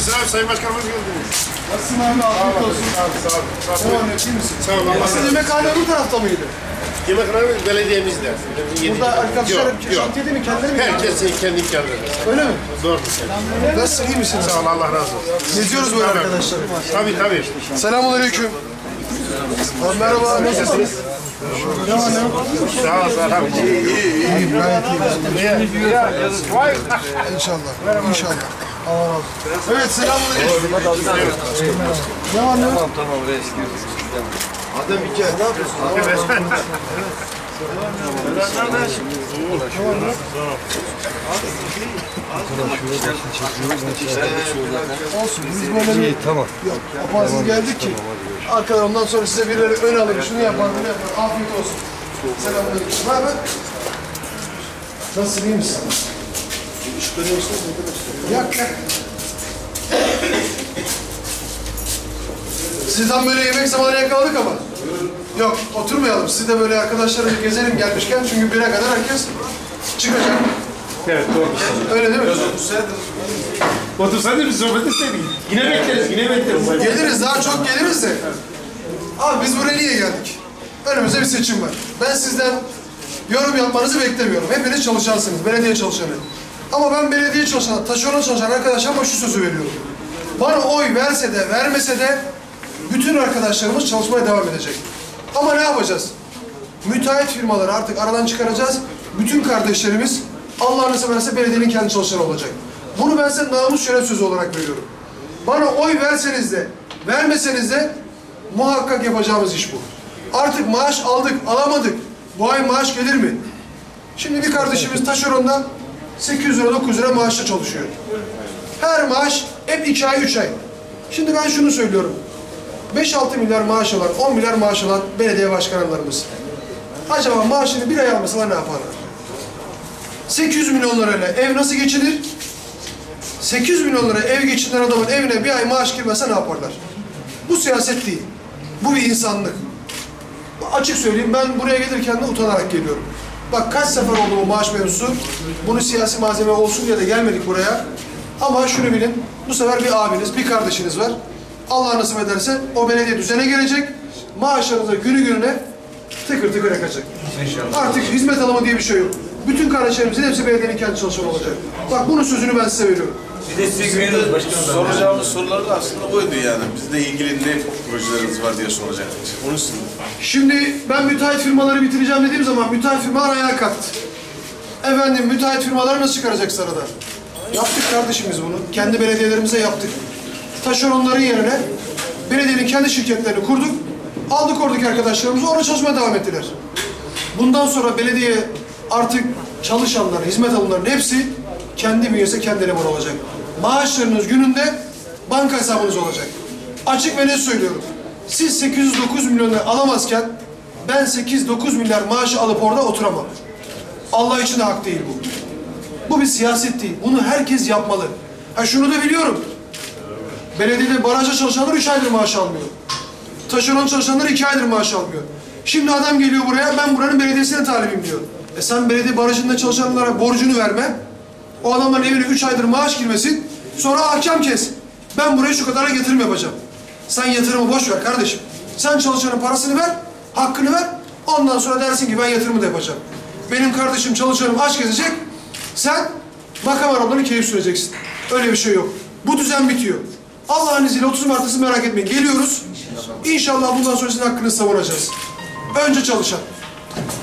misin abi? Sayın Başkanım hoş geldiniz. Nasılsın abi? Afiyet olsun. Sağ ol, sağ ol. Sağ ol. Tamam, iyi misin? Sağ ol. Allah Sizin yemekhane bu tarafta mıydı? Yemekhane belediyemizde. Burada arkadaşlar yok. şantiyede mi? Kendileri mi? Herkesin kendi imkanları. Öyle mi? Doğru. Nasılsın? iyi misiniz? Sağ ol, Allah razı olsun. Geziyoruz böyle arkadaşlar. Tabii tabii. Selamun aleyküm. Merhaba, nasılsınız? Ne yok? Sağ ol, sağ ol. İyiyim, gayet iyiyim. İnşallah, inşallah. Evet, selamun aleyküm. Ne var ne? Tamam tamam reis. Adem İlker, ne yapıyorsun? Olsun, biz böyle bir tamam. Yok, apansız geldik ki. Arkadan ondan sonra size birileri ön alır, şunu yapar, bunu yapar. Afiyet olsun. Selamünaleyküm. Ne haber? Nasılsın, iyi misin? Şüpheli musunuz? Yak, yak. Sizden böyle yemek zamanı yakaladık ama. Yok, oturmayalım. Siz de böyle arkadaşlarla gezelim gelmişken. Çünkü bire kadar herkes çıkacak. Evet doğru. Öyle değil mi? Otursaydın biz sohbet etseydik. Yine bekleriz, yine bekleriz. Geliriz daha çok geliriz de. Abi biz buraya niye geldik? Önümüzde bir seçim var. Ben sizden yorum yapmanızı beklemiyorum. Hepiniz çalışansınız, belediye çalışanı. Ama ben belediye çalışan, taşeron çalışan arkadaşlarıma şu sözü veriyorum. Bana oy verse de vermese de bütün arkadaşlarımız çalışmaya devam edecek. Ama ne yapacağız? Müteahhit firmaları artık aradan çıkaracağız. Bütün kardeşlerimiz Allah'ını severse belediyenin kendi çalışanı olacak. Bunu ben size namus şeref sözü olarak veriyorum. Bana oy verseniz de, vermeseniz de muhakkak yapacağımız iş bu. Artık maaş aldık, alamadık. Bu ay maaş gelir mi? Şimdi bir kardeşimiz taşeronda 800 lira, 900 lira maaşla çalışıyor. Her maaş hep 2 ay, 3 ay. Şimdi ben şunu söylüyorum. 5-6 milyar maaş alan, 10 milyar maaş alan belediye başkanlarımız. Acaba maaşını bir ay almasalar ne yaparlar? 800 milyon lirayla ev nasıl geçinir? 800 milyon lira ev geçinen adamın evine bir ay maaş girmese ne yaparlar? Bu siyaset değil. Bu bir insanlık. Açık söyleyeyim ben buraya gelirken de utanarak geliyorum. Bak kaç sefer oldu bu maaş mevzusu. Bunu siyasi malzeme olsun diye de gelmedik buraya. Ama şunu bilin. Bu sefer bir abiniz, bir kardeşiniz var. Allah nasip ederse o belediye düzene gelecek. Maaşlarınıza günü gününe tıkır tıkır yakacak. Artık hizmet alımı diye bir şey yok. Bütün kardeşlerimizin hepsi belediyenin kendi çalışanı olacak. Bak bunun sözünü ben size veriyorum. Bir de size güveniyoruz başkanım. Soracağımız sorular da aslında buydu yani. Bizle ilgili ne projeleriniz var diye soracaktık. Onun için Şimdi ben müteahhit firmaları bitireceğim dediğim zaman müteahhit firmalar ayağa kalktı. Efendim müteahhit firmaları nasıl çıkaracak saradan? Yaptık kardeşimiz bunu. Kendi belediyelerimize yaptık. Taşeronların yerine belediyenin kendi şirketlerini kurduk. Aldık oradaki arkadaşlarımızı orada çalışmaya devam ettiler. Bundan sonra belediye artık çalışanlar, hizmet alımlarının hepsi kendi bünyesi kendi elemanı olacak. Maaşlarınız gününde banka hesabınız olacak. Açık ve net söylüyorum. Siz 809 milyon lira alamazken ben 8-9 milyar maaşı alıp orada oturamam. Allah için de hak değil bu. Bu bir siyaset değil. Bunu herkes yapmalı. Ha şunu da biliyorum. Belediyede barajda çalışanlar 3 aydır maaş almıyor. Taşeron çalışanlar 2 aydır maaş almıyor. Şimdi adam geliyor buraya, ben buranın belediyesine talibim diyor. E sen belediye barajında çalışanlara borcunu verme. O adamların evine 3 aydır maaş girmesin. Sonra ahkam kes. Ben buraya şu kadar yatırım yapacağım. Sen yatırımı boş ver kardeşim. Sen çalışanın parasını ver, hakkını ver. Ondan sonra dersin ki ben yatırımı da yapacağım. Benim kardeşim çalışanım aç gezecek. Sen makam arabalarını keyif süreceksin. Öyle bir şey yok. Bu düzen bitiyor. Allah'ın izniyle 30 Mart'ı merak etmeyin. Geliyoruz. İnşallah bundan sonra sizin hakkınızı savunacağız. Önce çalışan.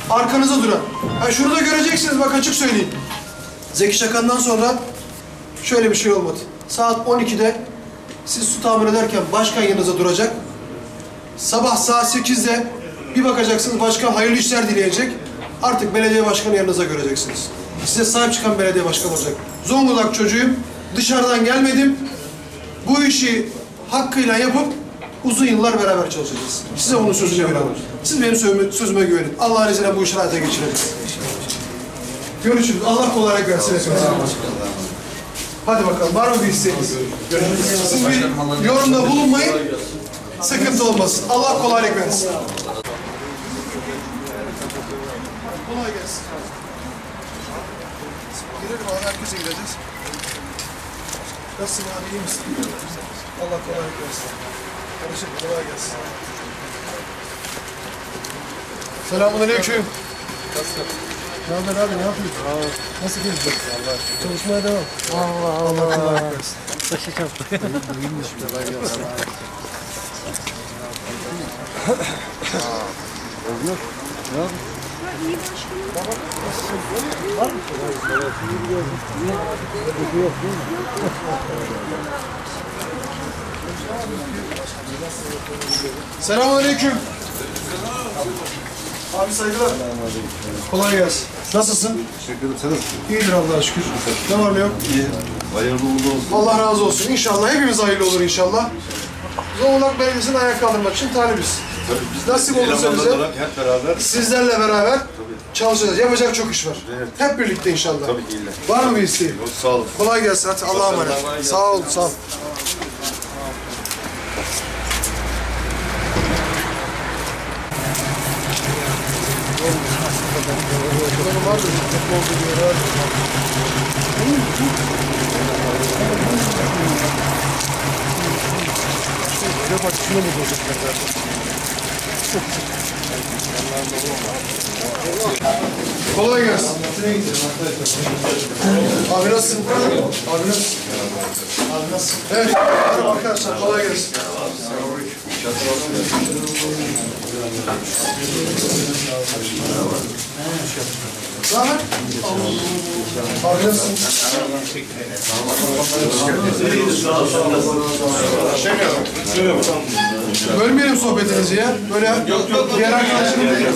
Arkanıza duran. Ha şunu da göreceksiniz bak açık söyleyeyim. Zeki Şakan'dan sonra şöyle bir şey olmadı. Saat 12'de siz su tamir ederken başkan yanınıza duracak. Sabah saat 8'de bir bakacaksınız başkan hayırlı işler dileyecek. Artık belediye başkanı yanınıza göreceksiniz. Size sahip çıkan belediye başkanı olacak. Zonguldak çocuğuyum. Dışarıdan gelmedim. Bu işi hakkıyla yapıp uzun yıllar beraber çalışacağız. Size bunun sözünü veriyorum. Siz benim sözüme, sözüme güvenin. Allah'ın izniyle bu işi hayata geçireceğiz. Görüşürüz. Allah kolaylık versin. Hadi bakalım. Var mı bir isteğiniz? Siz bir yorumda bulunmayın. Sıkıntı olmasın. Allah kolaylık versin. Kolay gelsin. Girelim abi. Herkese gireceğiz. Nasılsın abi iyi misin? Allah kolaylık versin. Kardeşim kolay gelsin. Selamun aleyküm. Ne haber abi ne yapıyorsun? Nasıl gidiyor? Allah Çalışmaya devam. Allah Allah. Allah kolaylık versin. Başı çarptı. İyiymiş kolay gelsin. Selamun aleyküm. Abi saygılar. Kolay gelsin. Nasılsın? Teşekkür ederim. Sen nasılsın? İyidir Allah'a şükür. Ne var ne yok? İyi. Hayırlı uğurlu olsun. Allah razı olsun. İnşallah hepimiz hayırlı olur inşallah. Zonguldak Belediyesi'ne ayağa kaldırmak için talibiz. Tabii biz Nasip olursa bize hep beraber sizlerle beraber çalışacağız. Yapacak çok iş var. Evet. Hep birlikte inşallah. tabii ki iyiler. Var mı bir isteğin? Yok, Sağ olun. Kolay gelsin. Hadi Allah'a emanet. Sağ ol, sağ ol. Kolay gelsin. Abi nasılsın? Abi nasılsın? Abi nasılsın? Evet. Merhaba arkadaşlar. Kolay gelsin. Ne haber? Bölmeyelim sohbetinizi ya. Böyle yok, yok, diğer arkadaşlarım değil.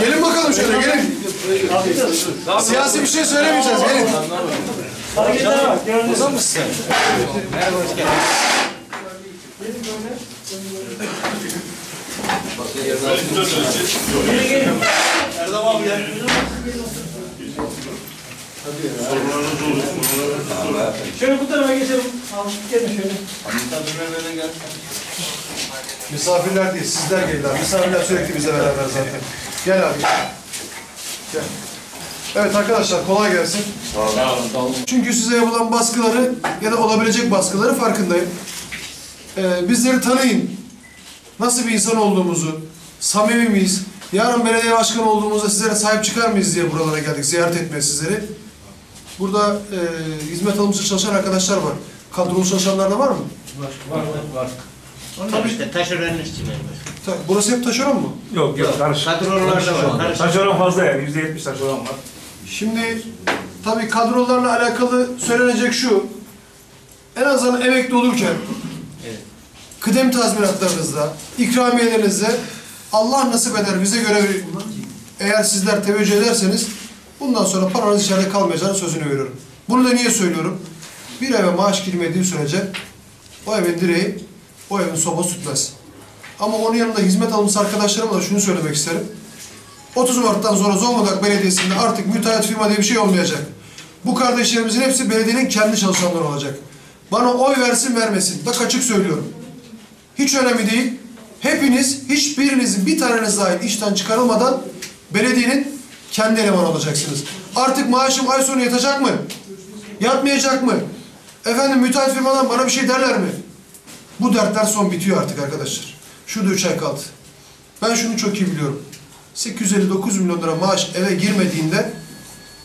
Gelin bakalım şöyle gelin. Siyasi bir şey söylemeyeceğiz gelin. Şöyle bu tarafa geçelim. Al, gelin şöyle. Misafirler değil sizler gelin abi. Misafirler sürekli bizle beraber zaten. Gel abi. Gel. Evet arkadaşlar kolay gelsin. Çünkü size yapılan baskıları ya da olabilecek baskıları farkındayım. Ee, bizleri tanıyın. Nasıl bir insan olduğumuzu, samimi miyiz? Yarın belediye başkanı olduğumuzda sizlere sahip çıkar mıyız diye buralara geldik ziyaret etmeye sizleri. Burada e, hizmet alımcı çalışan arkadaşlar var. Kadrolu çalışanlar da var mı? Onlar işte taşeron işçiler var. Ta- Burası hep taşeron mu? Yok yok karış. Kadrolar da var. Karışık. Taşeron fazla yani. Yüzde yetmiş taşeron var. Şimdi tabii kadrolarla alakalı söylenecek şu. En azından emekli olurken kıdem tazminatlarınızda, ikramiyelerinizde Allah nasip eder bize göre eğer sizler teveccüh ederseniz bundan sonra paranız içeride kalmayacağını sözünü veriyorum. Bunu da niye söylüyorum? Bir eve maaş girmediği sürece o evin direği, o evin sobası tutmaz. Ama onun yanında hizmet alımcısı arkadaşlarıma da şunu söylemek isterim. 30 Mart'tan sonra Zonguldak Belediyesi'nde artık müteahhit firma diye bir şey olmayacak. Bu kardeşlerimizin hepsi belediyenin kendi çalışanları olacak. Bana oy versin vermesin. Bak açık söylüyorum. Hiç önemli değil. Hepiniz, hiçbirinizin bir taneniz dahil işten çıkarılmadan belediyenin kendi elemanı olacaksınız. Artık maaşım ay sonu yatacak mı? Yatmayacak mı? Efendim müteahhit firmadan bana bir şey derler mi? Bu dertler son bitiyor artık arkadaşlar. Şurada üç ay kaldı. Ben şunu çok iyi biliyorum. 859 milyon lira maaş eve girmediğinde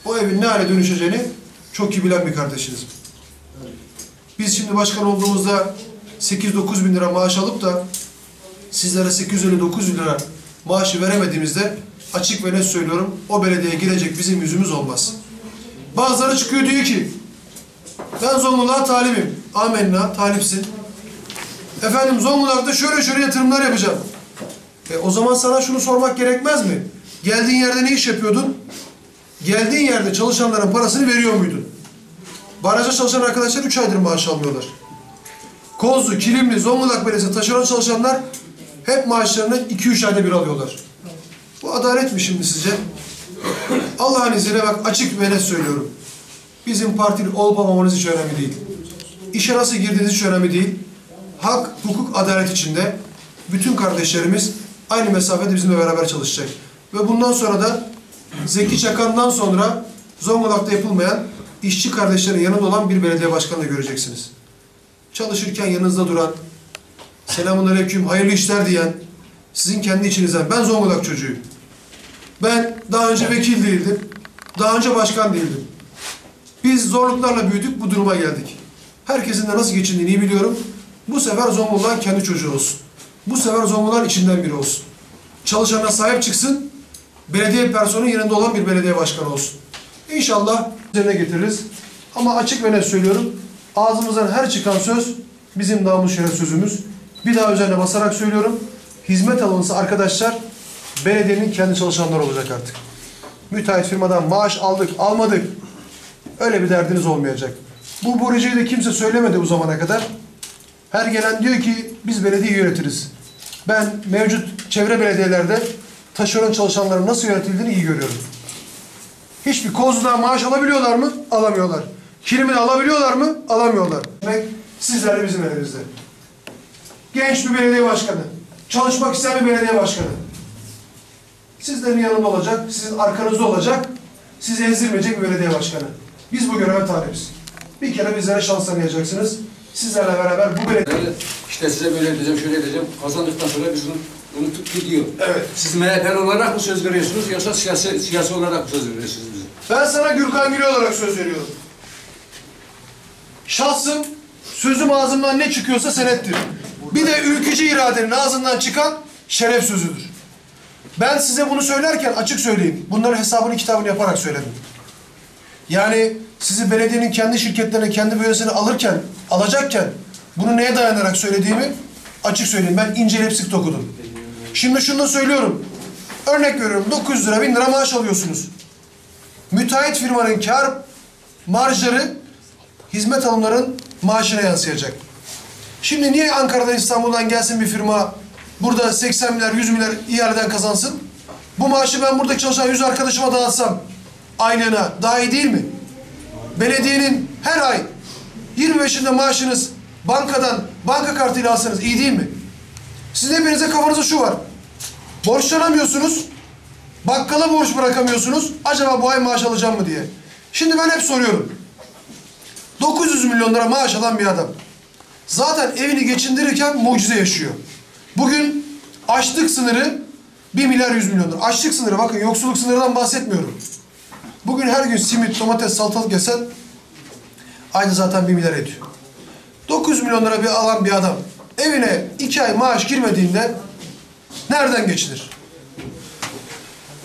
o evin ne hale dönüşeceğini çok iyi bilen bir kardeşiniz. Biz şimdi başkan olduğumuzda 8-9 bin lira maaş alıp da sizlere 859 lira maaşı veremediğimizde açık ve net söylüyorum o belediyeye girecek bizim yüzümüz olmaz. Bazıları çıkıyor diyor ki ben Zonguldak'a talibim. Amenna talipsin. Efendim Zonguldak'ta şöyle şöyle yatırımlar yapacağım. E, o zaman sana şunu sormak gerekmez mi? Geldiğin yerde ne iş yapıyordun? Geldiğin yerde çalışanların parasını veriyor muydun? Barajda çalışan arkadaşlar 3 aydır maaş almıyorlar. Kozlu, Kilimli, Zonguldak Belediyesi taşeron çalışanlar hep maaşlarını 2-3 ayda bir alıyorlar. Bu adalet mi şimdi sizce? Allah'ın izniyle bak açık ve net söylüyorum. Bizim partili olup olmamanız hiç önemli değil. İşe nasıl girdiğiniz hiç önemli değil. Hak, hukuk, adalet içinde bütün kardeşlerimiz aynı mesafede bizimle beraber çalışacak. Ve bundan sonra da Zeki Çakan'dan sonra Zonguldak'ta yapılmayan işçi kardeşlerin yanında olan bir belediye başkanı da göreceksiniz. Çalışırken yanınızda duran, selamun aleyküm, hayırlı işler diyen, sizin kendi içinizden, ben Zonguldak çocuğuyum. Ben daha önce vekil değildim, daha önce başkan değildim. Biz zorluklarla büyüdük, bu duruma geldik. Herkesin de nasıl geçindiğini iyi biliyorum. Bu sefer Zonguldak'ın kendi çocuğu olsun. Bu sefer Zonguldak'ın içinden biri olsun. Çalışanına sahip çıksın, belediye personeli yanında olan bir belediye başkanı olsun. İnşallah üzerine getiririz. Ama açık ve net söylüyorum, ağzımızdan her çıkan söz bizim namus şeref sözümüz. Bir daha üzerine basarak söylüyorum, hizmet alınsa arkadaşlar belediyenin kendi çalışanları olacak artık. Müteahhit firmadan maaş aldık, almadık. Öyle bir derdiniz olmayacak. Bu projeyi de kimse söylemedi bu zamana kadar. Her gelen diyor ki biz belediye yönetiriz. Ben mevcut çevre belediyelerde taşeron çalışanların nasıl yönetildiğini iyi görüyorum. Hiçbir kozludan maaş alabiliyorlar mı? Alamıyorlar. Kilimini alabiliyorlar mı? Alamıyorlar. Demek sizlerle bizim elimizde. Genç bir belediye başkanı, çalışmak isteyen bir belediye başkanı. Sizlerin yanında olacak, sizin arkanızda olacak, sizi ezdirmeyecek bir belediye başkanı. Biz bu göreve talibiz. Bir kere bizlere şans tanıyacaksınız. Sizlerle beraber bu belediye... İşte size böyle edeceğim, şöyle edeceğim. Kazandıktan sonra biz bunu unutup gidiyor. Evet. Siz MHP'li olarak mı söz veriyorsunuz yoksa siyasi, siyasi olarak mı söz veriyorsunuz bize? Ben sana Gürkan Gül olarak söz veriyorum. Şahsım sözüm ağzımdan ne çıkıyorsa senettir. Bir de ülkücü iradenin ağzından çıkan şeref sözüdür. Ben size bunu söylerken açık söyleyeyim. Bunların hesabını kitabını yaparak söyledim. Yani sizi belediyenin kendi şirketlerine, kendi bünyesine alırken, alacakken bunu neye dayanarak söylediğimi açık söyleyeyim. Ben inceleyip sık okudum. Şimdi şunu da söylüyorum. Örnek veriyorum 900 lira 1000 lira maaş alıyorsunuz. Müteahhit firmanın kar marjları hizmet alımların maaşına yansıyacak. Şimdi niye Ankara'dan İstanbul'dan gelsin bir firma burada 80 milyar 100 milyar ihaleden kazansın? Bu maaşı ben burada çalışan 100 arkadaşıma dağıtsam aylığına daha iyi değil mi? Belediyenin her ay 25'inde maaşınız bankadan banka kartıyla alsanız iyi değil mi? Sizin hepinize kafanızda şu var. Borçlanamıyorsunuz. Bakkala borç bırakamıyorsunuz. Acaba bu ay maaş alacağım mı diye. Şimdi ben hep soruyorum. 900 milyon lira maaş alan bir adam. Zaten evini geçindirirken mucize yaşıyor. Bugün açlık sınırı 1 milyar 100 milyon lira. Açlık sınırı bakın yoksulluk sınırından bahsetmiyorum. Bugün her gün simit, domates, salatalık yesen ayda zaten 1 milyar ediyor. 900 milyon lira bir alan bir adam evine 2 ay maaş girmediğinde nereden geçinir?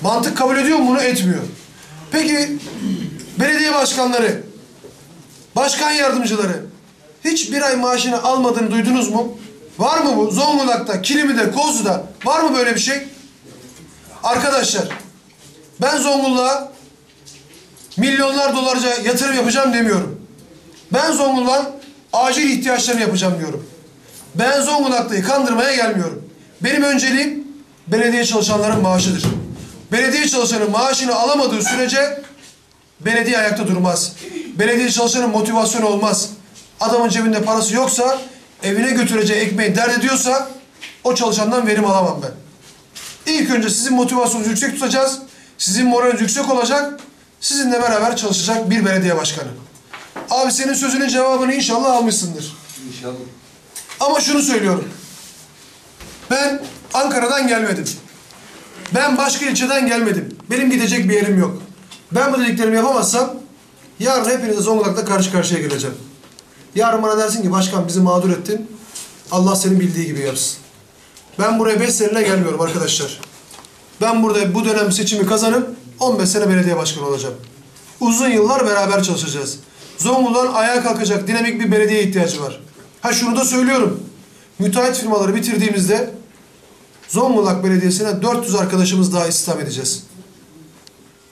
Mantık kabul ediyor mu bunu? Etmiyor. Peki belediye başkanları, başkan yardımcıları hiç bir ay maaşını almadığını duydunuz mu? Var mı bu? Zonguldak'ta, Kilimi'de, Kozlu'da var mı böyle bir şey? Arkadaşlar ben Zonguldak'a milyonlar dolarca yatırım yapacağım demiyorum. Ben Zonguldak'ın acil ihtiyaçlarını yapacağım diyorum. Ben Zonguldak'tayı kandırmaya gelmiyorum. Benim önceliğim belediye çalışanların maaşıdır. Belediye çalışanı maaşını alamadığı sürece belediye ayakta durmaz. Belediye çalışanın motivasyonu olmaz. Adamın cebinde parası yoksa, evine götüreceği ekmeği dert ediyorsa o çalışandan verim alamam ben. İlk önce sizin motivasyonunuzu yüksek tutacağız. Sizin moraliniz yüksek olacak. Sizinle beraber çalışacak bir belediye başkanı. Abi senin sözünün cevabını inşallah almışsındır. İnşallah. Ama şunu söylüyorum. Ben Ankara'dan gelmedim. Ben başka ilçeden gelmedim. Benim gidecek bir yerim yok. Ben bu dediklerimi yapamazsam yarın hepinize Zonguldak'ta karşı karşıya geleceğim. Yarın bana dersin ki başkan bizi mağdur ettin. Allah senin bildiği gibi yapsın. Ben buraya 5 seneyle gelmiyorum arkadaşlar. Ben burada bu dönem seçimi kazanıp 15 sene belediye başkanı olacağım. Uzun yıllar beraber çalışacağız. Zonguldak'ın ayağa kalkacak dinamik bir belediye ihtiyacı var. Ha şunu da söylüyorum. Müteahhit firmaları bitirdiğimizde Zonguldak Belediyesi'ne 400 arkadaşımız daha istihdam edeceğiz.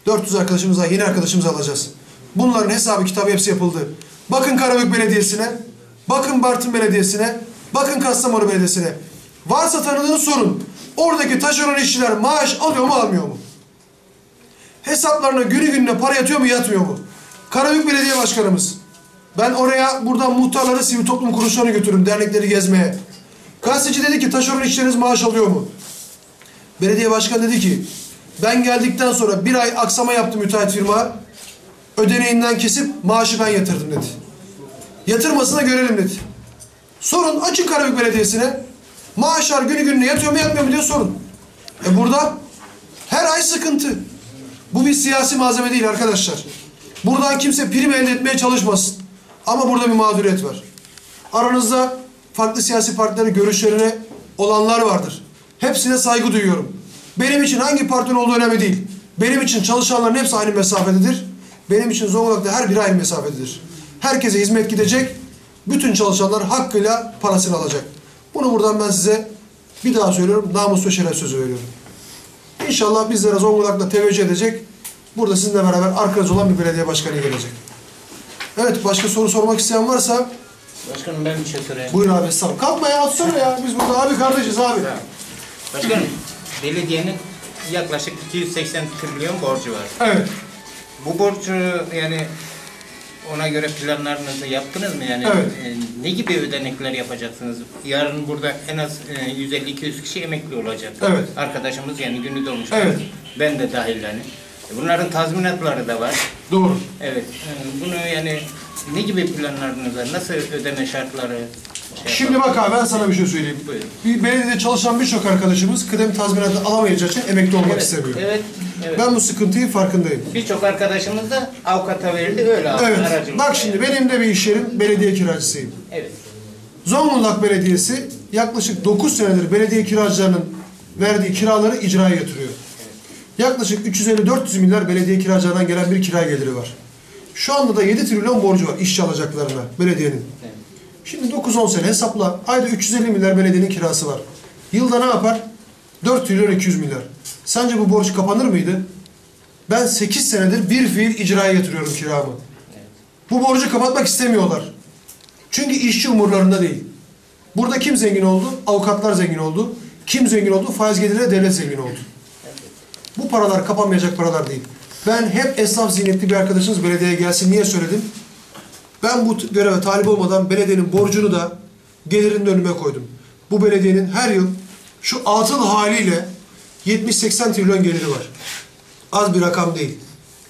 400 arkadaşımız daha, yeni arkadaşımız alacağız. Bunların hesabı kitabı hepsi yapıldı. Bakın Karabük Belediyesi'ne, bakın Bartın Belediyesi'ne, bakın Kastamonu Belediyesi'ne. Varsa tanıdığınız sorun. Oradaki taşeron işçiler maaş alıyor mu almıyor mu? Hesaplarına günü gününe para yatıyor mu yatmıyor mu? Karabük Belediye Başkanımız. Ben oraya buradan muhtarları, sivil toplum kuruluşlarını götürürüm dernekleri gezmeye. Gazeteci dedi ki taşeron işçileriniz maaş alıyor mu? Belediye başkanı dedi ki Ben geldikten sonra bir ay aksama yaptı müteahhit firma. Ödeneğinden kesip maaşı ben yatırdım dedi. Yatırmasına görelim dedi. Sorun açın Karabük Belediyesi'ne. Maaşlar günü gününe yatıyor mu yatmıyor mu diye sorun. E burada her ay sıkıntı. Bu bir siyasi malzeme değil arkadaşlar. Buradan kimse prim elde etmeye çalışmasın. Ama burada bir mağduriyet var. Aranızda farklı siyasi partilerin görüşlerine olanlar vardır. Hepsine saygı duyuyorum. Benim için hangi partinin olduğu önemli değil. Benim için çalışanların hepsi aynı mesafededir. Benim için Zonguldak'ta her biri aynı mesafededir. Herkese hizmet gidecek. Bütün çalışanlar hakkıyla parasını alacak. Bunu buradan ben size bir daha söylüyorum. Namus ve şeref sözü veriyorum. İnşallah bizlere Zonguldak'ta teveccüh edecek. Burada sizinle beraber arkanız olan bir belediye başkanı gelecek. Evet başka soru sormak isteyen varsa Başkanım ben bir şey sorayım. buyur abi estağfurullah. Kalkma ya atsana ya. Biz burada abi kardeşiz abi. Başkanım, belediyenin yaklaşık 280 trilyon borcu var. Evet. Bu borcu yani ona göre planlarınızı yaptınız mı? Yani Evet. e, ne gibi ödenekler yapacaksınız? Yarın burada en az e, 150-200 kişi emekli olacak. Evet. Arkadaşımız yani günü dolmuş. Evet. Ben de dahil yani. E, Bunların tazminatları da var. Doğru. Evet. e, Bunu yani ne gibi planlarınız var? Nasıl ödeme şartları? şey Şimdi bak abi ben sana bir şey söyleyeyim. Buyurun. Bir belediyede çalışan birçok arkadaşımız kıdem tazminatı alamayacağı için emekli olmak Evet, istemiyor. evet, evet. Ben bu sıkıntıyı farkındayım. Birçok arkadaşımız da avukata verildi öyle Evet. aracılık. Bak şimdi benim de bir iş yerim belediye kiracısıyım. Evet. Zonguldak Belediyesi yaklaşık 9 senedir belediye kiracılarının verdiği kiraları icraya yatırıyor. Yaklaşık 350-400 milyar belediye kiracılarından gelen bir kira geliri var. Şu anda da 7 trilyon borcu var işçi alacaklarına belediyenin. Evet. Şimdi 9-10 sene hesapla. Ayda 350 milyar belediyenin kirası var. Yılda ne yapar? 4 trilyon 200 milyar. Sence bu borç kapanır mıydı? Ben 8 senedir bir fiil icraya yatırıyorum kiramı. Bu borcu kapatmak istemiyorlar. Çünkü işçi umurlarında değil. Burada kim zengin oldu? Avukatlar zengin oldu. Kim zengin oldu? Faiz geliriyle devlet zengin oldu. Bu paralar kapanmayacak paralar değil. Ben hep esnaf zihniyetli bir arkadaşınız belediyeye gelsin. Niye söyledim? Ben bu göreve talip olmadan belediyenin borcunu da gelirinin önüme koydum. Bu belediyenin her yıl şu atıl haliyle 70-80 trilyon geliri var. Az bir rakam değil.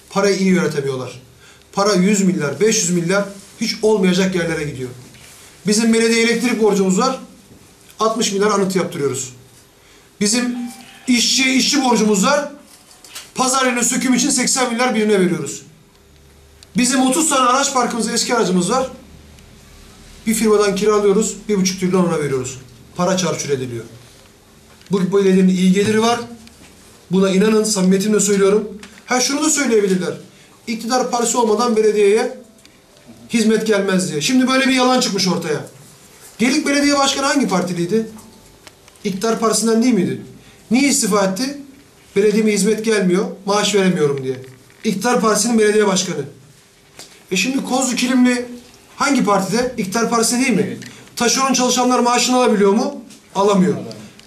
Parayı iyi yönetemiyorlar. Para 100 milyar, 500 milyar hiç olmayacak yerlere gidiyor. Bizim belediye elektrik borcumuz var. 60 milyar anıt yaptırıyoruz. Bizim işçiye işçi borcumuz var. Pazar yerine söküm için 80 milyar birine veriyoruz. Bizim 30 tane araç parkımız, eski aracımız var. Bir firmadan kiralıyoruz, bir buçuk trilyon ona veriyoruz. Para çarçur ediliyor. Bu belediyenin iyi geliri var. Buna inanın, samimiyetimle söylüyorum. Ha şunu da söyleyebilirler. İktidar partisi olmadan belediyeye hizmet gelmez diye. Şimdi böyle bir yalan çıkmış ortaya. Gelik Belediye Başkanı hangi partiliydi? İktidar partisinden değil miydi? Niye istifa etti? Belediyeme hizmet gelmiyor, maaş veremiyorum diye. İktidar Partisi'nin belediye başkanı. E şimdi Kozlu Kilimli hangi partide? İktidar Partisi değil mi? Taşeron çalışanlar maaşını alabiliyor mu? Alamıyor.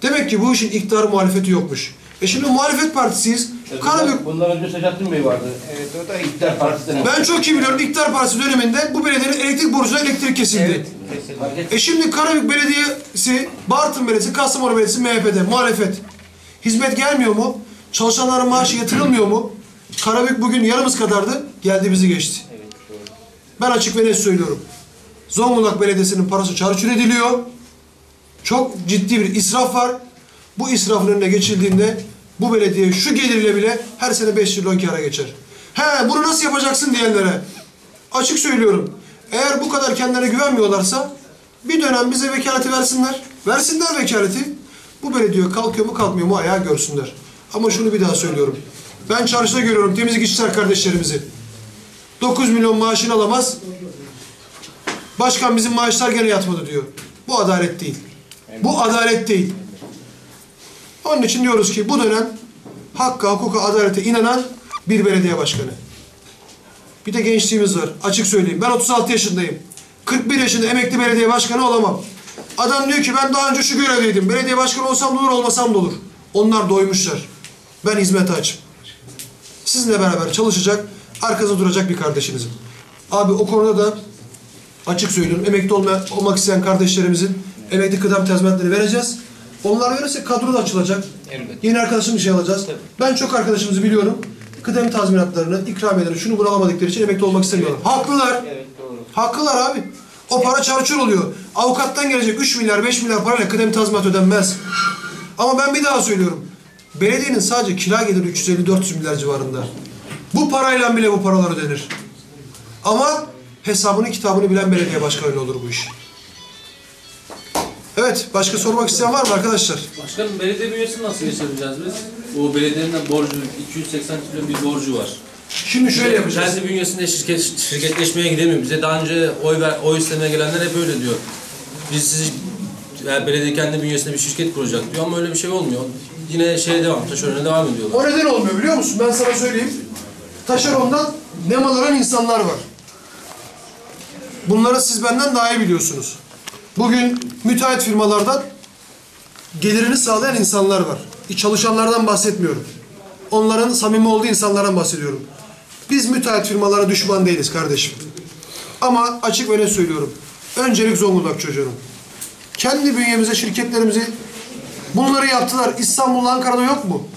Demek ki bu işin iktidar muhalefeti yokmuş. E şimdi muhalefet partisiyiz. Karabük Bundan önce Selahattin Bey vardı. Evet o da İktidar Partisi'nden. ben çok iyi biliyorum İktidar Partisi döneminde bu belediyenin elektrik borcuna elektrik kesildi. Evet. kesinlikle. E şimdi Karabük Belediyesi, Bartın Belediyesi, Kastamonu Belediyesi MHP'de muhalefet. Hizmet gelmiyor mu? Çalışanların maaşı yatırılmıyor mu? Karabük bugün yarımız kadardı, geldi bizi geçti. Ben açık ve net söylüyorum. Zonguldak Belediyesi'nin parası çarçur ediliyor. Çok ciddi bir israf var. Bu israfın önüne geçildiğinde bu belediye şu gelirle bile her sene 5 trilyon kâra geçer. He bunu nasıl yapacaksın diyenlere açık söylüyorum. Eğer bu kadar kendilerine güvenmiyorlarsa bir dönem bize vekaleti versinler. Versinler vekaleti. Bu belediye kalkıyor mu kalkmıyor mu ayağa görsünler. Ama şunu bir daha söylüyorum. Ben çarşıda görüyorum temizlik işçiler kardeşlerimizi. 9 milyon maaşını alamaz. Başkan bizim maaşlar gene yatmadı diyor. Bu adalet değil. Bu adalet değil. Onun için diyoruz ki bu dönem hakka, hukuka, adalete inanan bir belediye başkanı. Bir de gençliğimiz var. Açık söyleyeyim. Ben 36 yaşındayım. 41 yaşında emekli belediye başkanı olamam. Adam diyor ki ben daha önce şu görevdeydim. Belediye başkanı olsam da olur, olmasam da olur. Onlar doymuşlar. Ben hizmete açım. Sizinle beraber çalışacak, arkasında duracak bir kardeşinizim. Abi o konuda da açık söylüyorum. Emekli olma, olmak isteyen kardeşlerimizin emekli kıdem tazminatları vereceğiz. Onlar verirse kadro da açılacak. Elbette. Yeni arkadaşım bir şey alacağız. Ben çok arkadaşımızı biliyorum. Kıdem tazminatlarını, ikramiyeleri, şunu bunu alamadıkları için emekli olmak istemiyorlar. Haklılar. Evet doğru. Haklılar abi. O para çarçur oluyor. Avukattan gelecek 3 milyar 5 milyar parayla kıdem tazminat ödenmez. Ama ben bir daha söylüyorum. Belediyenin sadece kira geliri 350-400 milyar civarında. Bu parayla bile bu paralar ödenir. Ama hesabını kitabını bilen belediye başkanıyla olur bu iş. Evet, başka sormak isteyen var mı arkadaşlar? Başkanım belediye bünyesini nasıl geçireceğiz biz? O belediyenin de borcu, 280 milyon bir borcu var. Şimdi şöyle yapacağız. Kendi bünyesinde şirket, şirketleşmeye gidemiyor. Bize daha önce oy ver, oy istemeye gelenler hep öyle diyor. Biz sizi yani belediye kendi bünyesinde bir şirket kuracak diyor ama öyle bir şey olmuyor. Yine şeye devam, taşerona devam ediyorlar. O neden olmuyor biliyor musun? Ben sana söyleyeyim. Taşerondan nemaların insanlar var. Bunları siz benden daha iyi biliyorsunuz. Bugün müteahhit firmalardan gelirini sağlayan insanlar var. Çalışanlardan bahsetmiyorum. Onların samimi olduğu insanlardan bahsediyorum. Biz müteahhit firmalara düşman değiliz kardeşim. Ama açık ve net söylüyorum. Öncelik Zonguldak çocuğunun. Kendi bünyemize, şirketlerimizi Bunları yaptılar. İstanbul'la Ankara'da yok mu?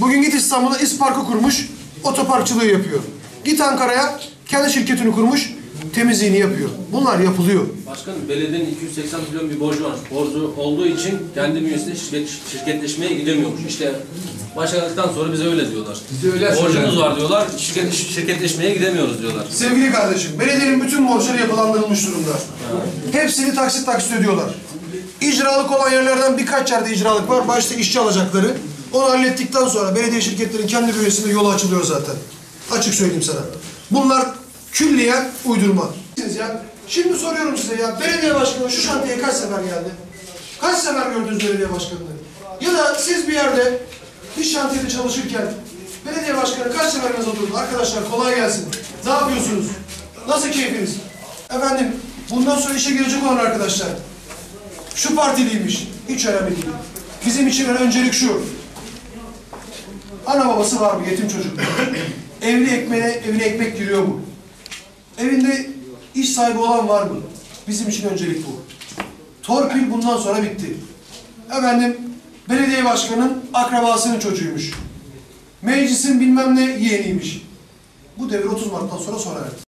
Bugün git İstanbul'da İspark'ı kurmuş, otoparkçılığı yapıyor. Git Ankara'ya, kendi şirketini kurmuş, temizliğini yapıyor. Bunlar yapılıyor. Başkanım belediyenin 280 milyon bir borcu var. Borcu olduğu için kendi bünyesinde şirket, şirketleşmeye gidemiyormuş. İşte başkanlıktan sonra bize öyle diyorlar. Bize öyle Borcumuz var diyorlar, şirket, şirketleşmeye gidemiyoruz diyorlar. Sevgili kardeşim, belediyenin bütün borçları yapılandırılmış durumda. Hepsini taksit taksit ödüyorlar. İcralık olan yerlerden birkaç yerde icralık var. Başta işçi alacakları. Onu hallettikten sonra belediye şirketlerin kendi bünyesinde yolu açılıyor zaten. Açık söyleyeyim sana. Bunlar külliyen uydurma. Ya, şimdi soruyorum size ya, belediye başkanı şu şantiyeye kaç sefer geldi? Kaç sefer gördünüz belediye başkanını? Ya da siz bir yerde bir şantiyede çalışırken belediye başkanı kaç sefer yanınıza? Arkadaşlar kolay gelsin. Ne yapıyorsunuz? Nasıl keyfiniz? Efendim bundan sonra işe girecek olan arkadaşlar şu partiliymiş. Hiç önemli değil. Bizim için öncelik şu. Ana babası var mı? Yetim çocuk. Evli ekmeğine, evine ekmek giriyor mu? Evinde iş sahibi olan var mı? Bizim için öncelik bu. Torpil bundan sonra bitti. Efendim, belediye başkanının akrabasının çocuğuymuş. Meclisin bilmem ne yeğeniymiş. Bu devir 30 Mart'tan sonra sona erdi.